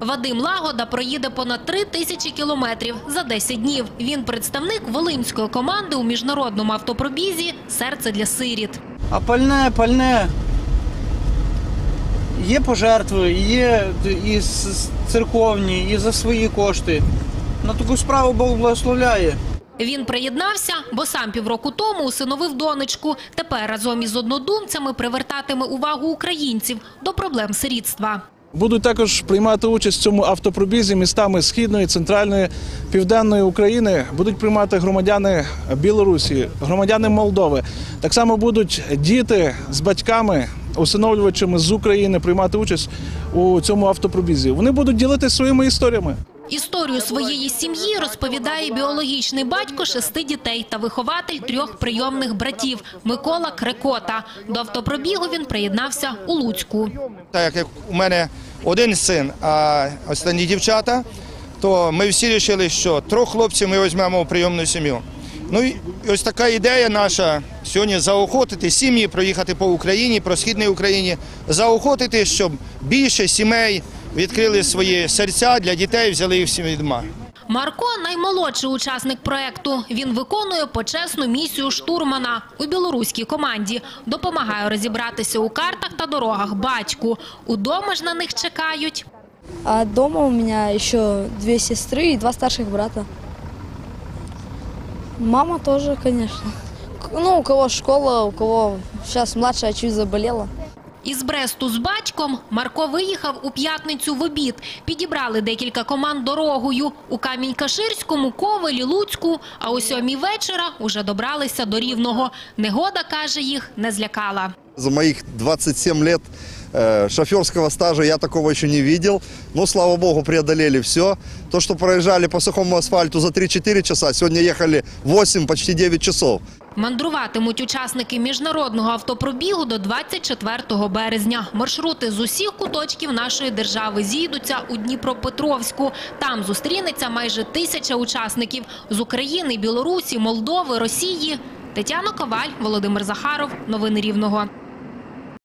Вадим Лагода проїде понад три тисячі кілометрів за 10 днів. Він представник волинської команди у міжнародному автопробізі Серце для сиріт. А пальне, пальне. Є пожертви, є і церковні, і за свої кошти. На таку справу Бог благословляє. Він приєднався, бо сам півроку тому усиновив донечку. Тепер разом із однодумцями привертатиме увагу українців до проблем сирітства. Будуть також приймати участь в цьому автопробізі містами східної, центральної, південної України. Будуть приймати громадяни Білорусі, громадяни Молдови. Так само будуть діти з батьками, усиновлювачами з України приймати участь у цьому автопробізі. Вони будуть ділитися своїми історіями. Історію своєї сім'ї розповідає біологічний батько шести дітей та вихователь трьох прийомних братів Микола Крекота. До автопробігу він приєднався у Луцьку. Так як у мене один син, а останні дівчата, то ми всі вирішили, що трьох хлопців ми візьмемо у прийомну сім'ю. Ну і ось така ідея наша сьогодні заохотити сім'ї, проїхати по Україні, по східній Україні, заохотити, щоб більше сімей відкрили свої серця для дітей, взяли їх всі відма. Марко наймолодший учасник проекту. Він виконує почесну місію штурмана у білоруській команді. Допомагає розібратися у картах та дорогах батьку. Удома ж на них чекають. А дома у меня еще две сестры и два старших брата. Мама тоже, конечно. К- Ну, у кого школа, у кого сейчас младшая чуть заболела. Із Бресту з батьком Марко виїхав у п'ятницю в обід. Підібрали декілька команд дорогою. У Камінь-Каширському, Ковелі, Луцьку. А о сьомій вечора уже добралися до Рівного. Негода, каже, їх не злякала. За моїх 27 лет э, шоферского стажа я такого еще не видел. Но, слава богу, преодолели все. То, что проезжали по сухому асфальту за 3-4 часа, сегодня ехали 8, почти 9 часов. Мандруватимуть учасники міжнародного автопробігу до 24 березня. Маршрути з усіх куточків нашої держави зійдуться у Дніпропетровську. Там зустрінеться майже тисяча учасників з України, Білорусі, Молдови, Росії. Тетяна Коваль, Володимир Захаров. Новини Рівного.